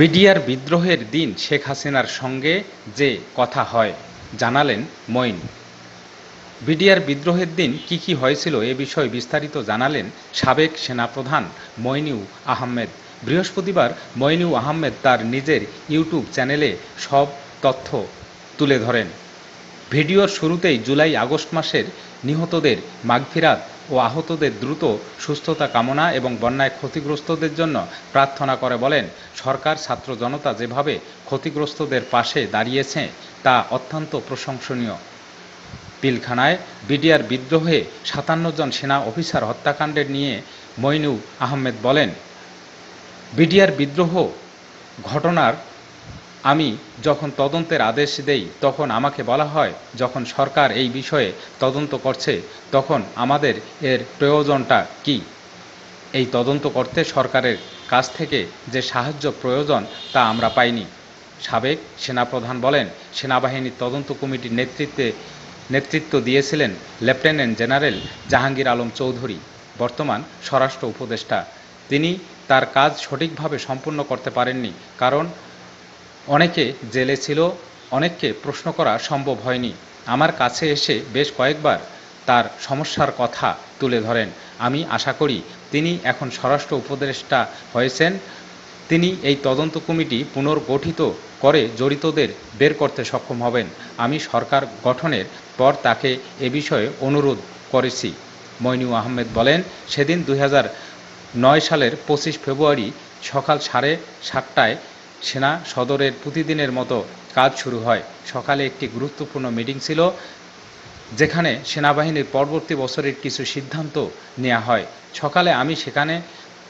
BDR বিদ্রোহের দিন শেখ হাসিনার সঙ্গে যে কথা হয়, জানালেন মঈন। বিডিআর বিদ্রোহের দিন কি কি হয়েছিল এ বিষয়ে বিস্তারিত জানালেন সাবেক সেনাপ্রধান মইনু আহমেদ। বৃহস্পতিবার মইনু আহমেদ তার নিজের ইউটিউব চ্যানেলে সব তথ্য তুলে ধরেন। ভিডিওর শুরুতেই জুলাই আগস্ট মাসের নিহতদের মাগফিরাত ও আহতদের দ্রুত সুস্থতা কামনা এবং বন্যায় ক্ষতিগ্রস্তদের জন্য প্রার্থনা করে বলেন, সরকার ছাত্র জনতা যেভাবে ক্ষতিগ্রস্তদের পাশে দাঁড়িয়েছে তা অত্যন্ত প্রশংসনীয়। পিলখানায় বিডিআর বিদ্রোহে সাতান্ন জন সেনা অফিসার হত্যাকাণ্ডের নিয়ে মইনু আহমেদ বলেন, বিডিআর বিদ্রোহ ঘটনার আমি যখন তদন্তের আদেশ দেই, তখন আমাকে বলা হয়, যখন সরকার এই বিষয়ে তদন্ত করছে, তখন আমাদের এর প্রয়োজনটা কি? এই তদন্ত করতে সরকারের কাছ থেকে যে সাহায্য প্রয়োজন, তা আমরা পাইনি। সাবেক সেনাপ্রধান বলেন, সেনাবাহিনীর তদন্ত কমিটির নেতৃত্বে নেতৃত্ব দিয়েছিলেন লেফটেন্যান্ট জেনারেল জাহাঙ্গীর আলম চৌধুরী, বর্তমান স্বরাষ্ট্র উপদেষ্টা। তিনি তার কাজ সঠিকভাবে সম্পূর্ণ করতে পারেননি, কারণ অনেকে জেলে ছিল, অনেককে প্রশ্ন করা সম্ভব হয়নি। আমার কাছে এসে বেশ কয়েকবার তার সমস্যার কথা তুলে ধরেন। আমি আশা করি তিনি এখন স্বরাষ্ট্র উপদেষ্টা হয়েছেন। তিনি এই তদন্ত কমিটি পুনর্গঠিত করে জড়িতদের বের করতে সক্ষম হবেন। আমি সরকার গঠনের পর তাকে এ বিষয়ে অনুরোধ করেছি। মইনু আহমেদ বলেন, সেদিন দুই নয় সালের পঁচিশ ফেব্রুয়ারি সকাল সাড়ে সাতটায় সেনা সদরের প্রতিদিনের মতো কাজ শুরু হয়। সকালে একটি গুরুত্বপূর্ণ মিটিং ছিল, যেখানে সেনাবাহিনীর পরবর্তী বছরের কিছু সিদ্ধান্ত নেওয়া হয়। সকালে আমি সেখানে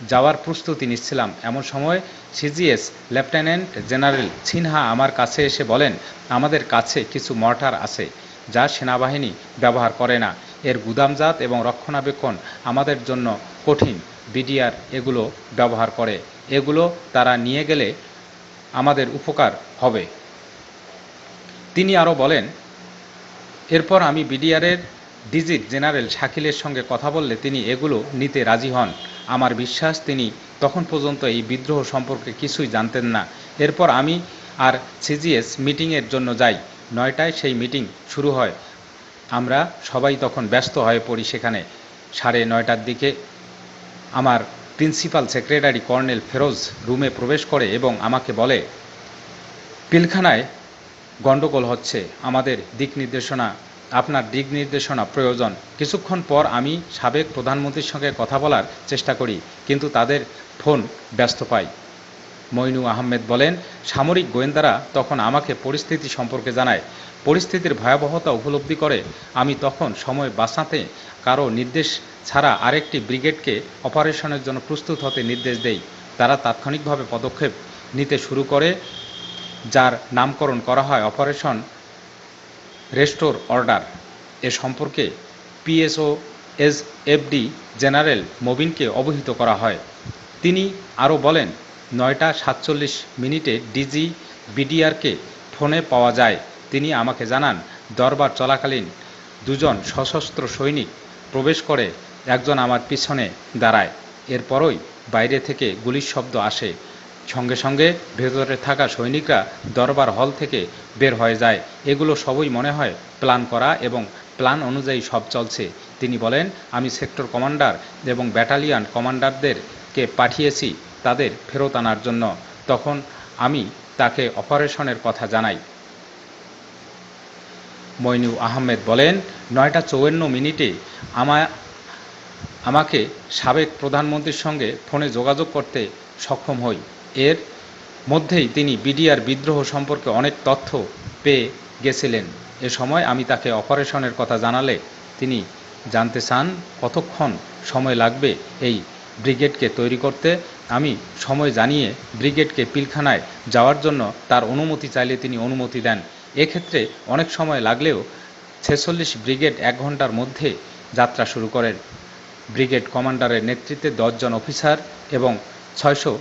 যাওয়ার প্রস্তুতি নিচ্ছিলাম। এমন সময় সিজিএস লেফটেন্যান্ট জেনারেল সিনহা আমার কাছে এসে বলেন, আমাদের কাছে কিছু মর্টার আছে, যা সেনাবাহিনী ব্যবহার করে না। এর গুদামজাত এবং রক্ষণাবেক্ষণ আমাদের জন্য কঠিন। বিডিআর এগুলো ব্যবহার করে। এগুলো তারা নিয়ে গেলে আমাদের উপকার হবে। তিনি আরও বলেন, এরপর আমি বিডিআরের ডিজিট জেনারেল শাকিলের সঙ্গে কথা বললে তিনি এগুলো নিতে রাজি হন। আমার বিশ্বাস, তিনি তখন পর্যন্ত এই বিদ্রোহ সম্পর্কে কিছুই জানতেন না। এরপর আমি আর সিজিএস মিটিংয়ের জন্য যাই। নয়টায় সেই মিটিং শুরু হয়। আমরা সবাই তখন ব্যস্ত হয়ে পড়ি সেখানে। সাড়ে নয়টার দিকে আমার প্রিন্সিপাল সেক্রেটারি কর্নেল ফেরোজ রুমে প্রবেশ করে এবং আমাকে বলে, পিলখানায় গণ্ডগোল হচ্ছে। আমাদের দিক নির্দেশনা, আপনার দিক নির্দেশনা প্রয়োজন। কিছুক্ষণ পর আমি সাবেক প্রধানমন্ত্রীর সঙ্গে কথা বলার চেষ্টা করি, কিন্তু তাদের ফোন ব্যস্ত পাই। মইনু আহমেদ বলেন, সামরিক গোয়েন্দারা তখন আমাকে পরিস্থিতি সম্পর্কে জানায়। পরিস্থিতির ভয়াবহতা উপলব্ধি করে আমি তখন সময় বাঁচাতে কারও নির্দেশ ছাড়া আরেকটি ব্রিগেডকে অপারেশনের জন্য প্রস্তুত হতে নির্দেশ দেই। তারা তাৎক্ষণিকভাবে পদক্ষেপ নিতে শুরু করে, যার নামকরণ করা হয় অপারেশন রেস্টোর অর্ডার। এ সম্পর্কে পিএসও এস এফডি জেনারেল মবিনকে অবহিত করা হয়। তিনি আরও বলেন, নয়টা সাতচল্লিশ মিনিটে ডিজি বিডিআরকে ফোনে পাওয়া যায়। তিনি আমাকে জানান, দরবার চলাকালীন দুজন সশস্ত্র সৈনিক প্রবেশ করে একজন আমার পিছনে দাঁড়ায়। এরপরই বাইরে থেকে গুলির শব্দ আসে। সঙ্গে সঙ্গে ভেতরে থাকা সৈনিকরা দরবার হল থেকে বের হয়ে যায়। এগুলো সবই মনে হয় প্ল্যান করা এবং প্ল্যান অনুযায়ী সব চলছে। তিনি বলেন, আমি সেক্টর কমান্ডার এবং ব্যাটালিয়ান কমান্ডারদেরকে পাঠিয়েছি তাদের ফেরত আনার জন্য। তখন আমি তাকে অপারেশনের কথা জানাই। মইনু আহমেদ বলেন, নয়টা চৌয়ান্ন মিনিটে আমা আমাকে সাবেক প্রধানমন্ত্রীর সঙ্গে ফোনে যোগাযোগ করতে সক্ষম হই। এর মধ্যেই তিনি বিডিআর বিদ্রোহ সম্পর্কে অনেক তথ্য পেয়ে গেছিলেন। এ সময় আমি তাকে অপারেশনের কথা জানালে তিনি জানতে চান, কতক্ষণ সময় লাগবে এই ব্রিগেডকে তৈরি করতে? আমি সময় জানিয়ে ব্রিগেডকে পিলখানায় যাওয়ার জন্য তার অনুমতি চাইলে তিনি অনুমতি দেন। এক্ষেত্রে অনেক সময় লাগলেও ছেচল্লিশ ব্রিগেড এক ঘণ্টার মধ্যে যাত্রা শুরু করেন। ব্রিগেড কমান্ডারের নেতৃত্বে দশজন অফিসার এবং ছয়শো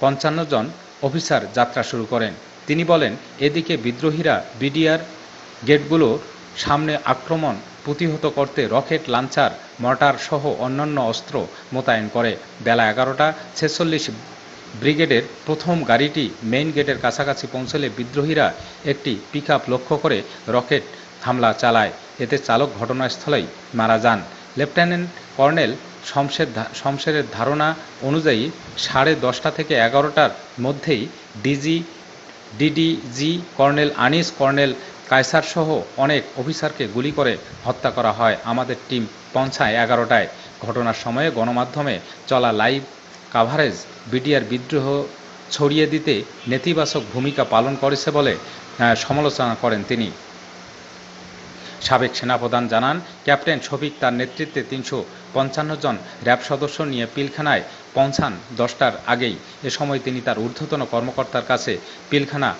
পঞ্চান্ন জন অফিসার যাত্রা শুরু করেন। তিনি বলেন, এদিকে বিদ্রোহীরা বিডিআর গেটগুলোর সামনে আক্রমণ প্রতিহত করতে রকেট লাঞ্চার, মর্টার সহ অন্যান্য অস্ত্র মোতায়েন করে। বেলা এগারোটা ছেচল্লিশ ব্রিগেডের প্রথম গাড়িটি মেইন গেটের কাছাকাছি পৌঁছলে বিদ্রোহীরা একটি পিকআপ লক্ষ্য করে রকেট হামলা চালায়। এতে চালক ঘটনাস্থলেই মারা যান। লেফটেন্যান্ট কর্নেল শমশের শমশেরের ধারণা অনুযায়ী সাড়ে দশটা থেকে এগারোটার মধ্যেই DG, DDG colonel Anis, colonel Kaiser সহ অনেক অফিসারকে গুলি করে হত্যা করা হয়। আমাদের টিম পৌঁছায় এগারোটায়। ঘটনার সময়ে গণমাধ্যমে চলা লাইভ কাভারেজ বিডিআর বিদ্রোহ ছড়িয়ে দিতে নেতিবাচক ভূমিকা পালন করেছে বলে সমালোচনা করেন তিনি। সাবেক সেনাপ্রধান জানান, ক্যাপ্টেন শফিক তার নেতৃত্বে তিনশো পঞ্চান্ন জন র্যাব সদস্য নিয়ে পিলখানায় পৌঁছান দশটার আগেই। এ সময় তিনি তার ঊর্ধ্বতন কর্মকর্তার কাছে পিলখানা,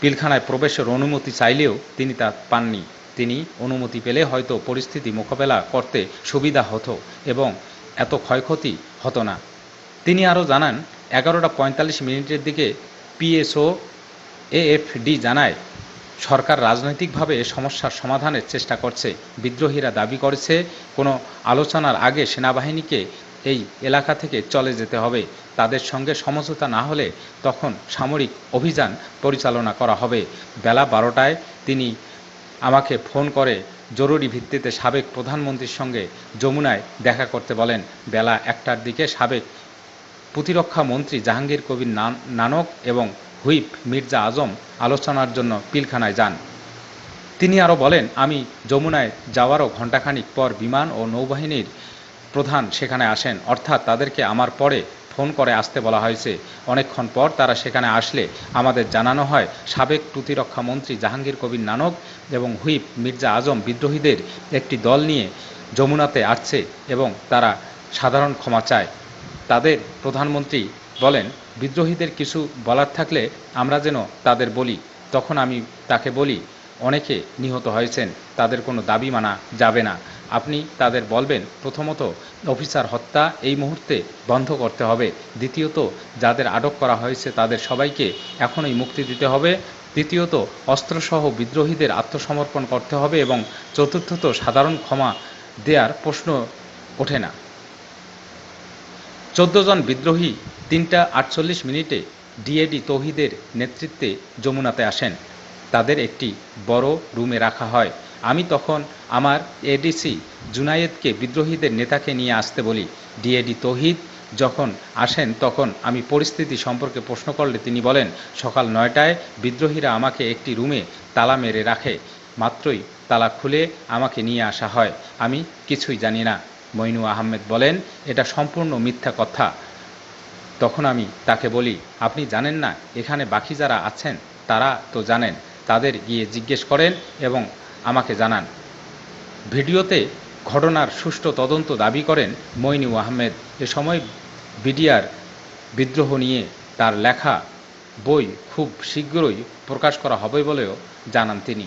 পিলখানায় প্রবেশের অনুমতি চাইলেও তিনি তা পাননি। তিনি অনুমতি পেলে হয়তো পরিস্থিতি মোকাবেলা করতে সুবিধা হতো এবং এত ক্ষয়ক্ষতি হতো না। তিনি আরও জানান, এগারোটা পঁয়তাল্লিশ মিনিটের দিকে পিএসও এএফডি জানায় সরকার রাজনৈতিকভাবে এ সমস্যার সমাধানের চেষ্টা করছে। বিদ্রোহীরা দাবি করেছে, কোনো আলোচনার আগে সেনাবাহিনীকে এই এলাকা থেকে চলে যেতে হবে। তাদের সঙ্গে সমঝোতা না হলে তখন সামরিক অভিযান পরিচালনা করা হবে। বেলা বারোটায় তিনি আমাকে ফোন করে জরুরি ভিত্তিতে সাবেক প্রধানমন্ত্রীর সঙ্গে যমুনায় দেখা করতে বলেন। বেলা একটার দিকে সাবেক প্রতিরক্ষা মন্ত্রী জাহাঙ্গীর কবির নান- নানক এবং হুইপ মির্জা আজম আলোচনার জন্য পিলখানায় যান। তিনি আরও বলেন, আমি যমুনায় যাওয়ারও ঘণ্টাখানিক পর বিমান ও নৌবাহিনীর প্রধান সেখানে আসেন। অর্থাৎ তাদেরকে আমার পরে ফোন করে আসতে বলা হয়েছে। অনেকক্ষণ পর তারা সেখানে আসলে আমাদের জানানো হয়, সাবেক প্রতিরক্ষা মন্ত্রী জাহাঙ্গীর কবির নানক এবং হুইপ মির্জা আজম বিদ্রোহীদের একটি দল নিয়ে যমুনাতে আসছে এবং তারা সাধারণ ক্ষমা চায়। তাদের প্রধানমন্ত্রী বলেন, বিদ্রোহীদের কিছু বলার থাকলে আমরা যেন তাদের বলি, তখন আমি তাকে বলি, অনেকে নিহত হয়েছেন, তাদের কোনো দাবি মানা যাবে না। আপনি তাদের বলবেন, প্রথমত অফিসার হত্যা এই মুহূর্তে বন্ধ করতে হবে। দ্বিতীয়ত, যাদের আটক করা হয়েছে তাদের সবাইকে এখনই মুক্তি দিতে হবে। তৃতীয়ত, অস্ত্রসহ বিদ্রোহীদের আত্মসমর্পণ করতে হবে এবং চতুর্থত, সাধারণ ক্ষমা দেয়ার প্রশ্ন ওঠে না। চোদ্দ জন বিদ্রোহী তিনটা আটচল্লিশ মিনিটে ডিএডি তৌহিদের নেতৃত্বে যমুনাতে আসেন। তাদের একটি বড় রুমে রাখা হয়। আমি তখন আমার এডিসি জুনায়েদকে বিদ্রোহীদের নেতাকে নিয়ে আসতে বলি, ডিএডি তৌহিদ যখন আসেন তখন আমি পরিস্থিতি সম্পর্কে প্রশ্ন করলে তিনি বলেন, সকাল নয়টায় বিদ্রোহীরা আমাকে একটি রুমে তালা মেরে রাখে, মাত্রই তালা খুলে আমাকে নিয়ে আসা হয়। আমি কিছুই জানি না। মইনু আহমেদ বলেন, এটা সম্পূর্ণ মিথ্যা কথা। তখন আমি তাকে বলি, আপনি জানেন না এখানে বাকি যারা আছেন, তারা তো জানেন। তাদের গিয়ে জিজ্ঞেস করেন এবং আমাকে জানান। ভিডিওতে ঘটনার সুষ্ঠু তদন্ত দাবি করেন মইনু আহমেদ। এ সময় বিডিআর বিদ্রোহ নিয়ে তার লেখা বই খুব শীঘ্রই প্রকাশ করা হবে বলেও জানান তিনি।